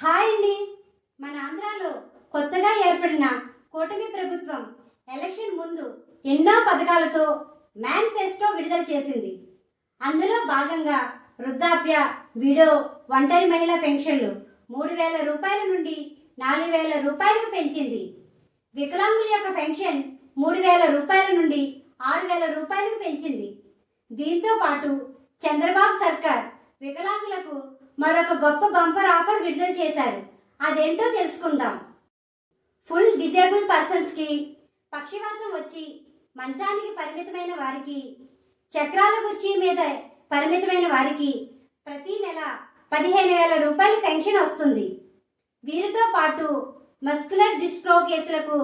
Hi అండి. మన ఆంధ్రాలో కొత్తగా ఏర్పడిన కూటమి ప్రభుత్వం ఎలక్షన్ ముందు ఎన్నో పథకాలతో మేనిఫెస్టో విడుదల చేసింది. అందులో భాగంగా వృద్ధాప్య విడో ఒంటరి మహిళా పెన్షన్లు మూడు వేల రూపాయల నుండి నాలుగు వేల రూపాయలకు పెంచింది. వికలాంగుల యొక్క పెన్షన్ మూడు వేల రూపాయల నుండి ఆరు వేల రూపాయలకు పెంచింది. దీంతో పాటు చంద్రబాబు సర్కార్ వికలాంగులకు మరొక గొప్ప బంపర్ ఆఫర్ విడుదల చేశారు. అదేంటో తెలుసుకుందాం. ఫుల్ డిజేబుల్ పర్సన్స్కి పక్షివాతం వచ్చి మంచానికి పరిమితమైన వారికి చక్రాల కుర్చీ మీద పరిమితమైన వారికి ప్రతి నెల పదిహేను వేల రూపాయల పెన్షన్ వస్తుంది. వీరితో పాటు మస్కులర్ డిస్ట్రో కేసులకు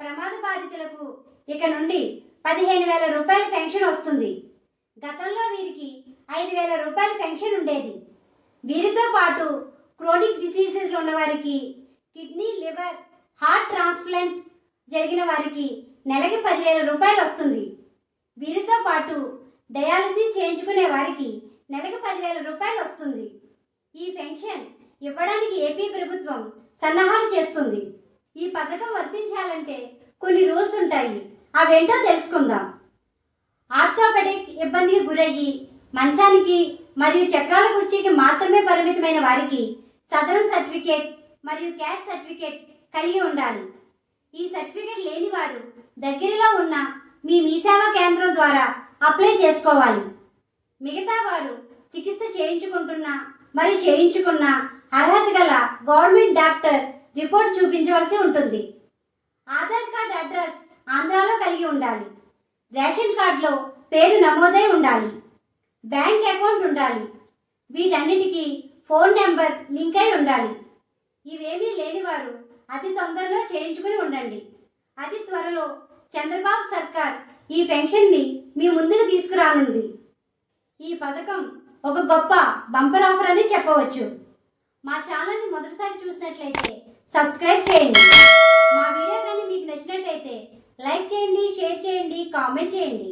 ప్రమాద బాధితులకు ఇక నుండి పదిహేను వేల రూపాయల పెన్షన్ వస్తుంది. గతంలో వీరికి ఐదు వేల రూపాయల పెన్షన్ ఉండేది. వీరితో పాటు క్రోనిక్ డిసీజెస్ ఉన్నవారికి కిడ్నీ లివర్ హార్ట్ ట్రాన్స్ప్లాంట్ జరిగిన వారికి నెలకి పదివేల రూపాయలు వస్తుంది. వీరితో పాటు డయాలసిస్ చేయించుకునే వారికి నెలకి పదివేల రూపాయలు వస్తుంది. ఈ పెన్షన్ ఇవ్వడానికి ఏపీ ప్రభుత్వం సన్నాహాలు చేస్తుంది. ఈ పథకం వర్తించాలంటే కొన్ని రూల్స్ ఉంటాయి. అవేంటో తెలుసుకుందాం. ఆర్థోపెడిక్ ఇబ్బందికి గురయ్యి మంచానికి మరియు చక్రాల కుర్చీకి మాత్రమే పరిమితమైన వారికి సదరం సర్టిఫికేట్ మరియు క్యాష్ సర్టిఫికేట్ కలిగి ఉండాలి. ఈ సర్టిఫికేట్ లేని వారు దగ్గరలో ఉన్న మీ మీ సేవా కేంద్రం ద్వారా అప్లై చేసుకోవాలి. మిగతా వారు చికిత్స చేయించుకుంటున్న మరియు చేయించుకున్న అర్హత గల గవర్నమెంట్ డాక్టర్ రిపోర్ట్ చూపించవలసి ఉంటుంది. ఆధార్ కార్డ్ అడ్రస్ ఆంధ్రాలో కలిగి ఉండాలి. రేషన్ కార్డులో పేరు నమోదై ఉండాలి. బ్యాంక్ అకౌంట్ ఉండాలి. వీటన్నిటికీ ఫోన్ నెంబర్ లింక్ అయి ఉండాలి. ఇవేమీ లేనివారు అతి తొందరలో చేయించుకుని ఉండండి. అతి త్వరలో చంద్రబాబు సర్కార్ ఈ పెన్షన్ని మీ ముందుకు తీసుకురానుంది. ఈ పథకం ఒక గొప్ప బంపర్ ఆఫర్ అని చెప్పవచ్చు. మా ఛానల్ని మొదటిసారి చూసినట్లయితే సబ్స్క్రైబ్ చేయండి. మా వీడియో కానీ మీకు నచ్చినట్లయితే లైక్ చేయండి షేర్ చేయండి కామెంట్ చేయండి.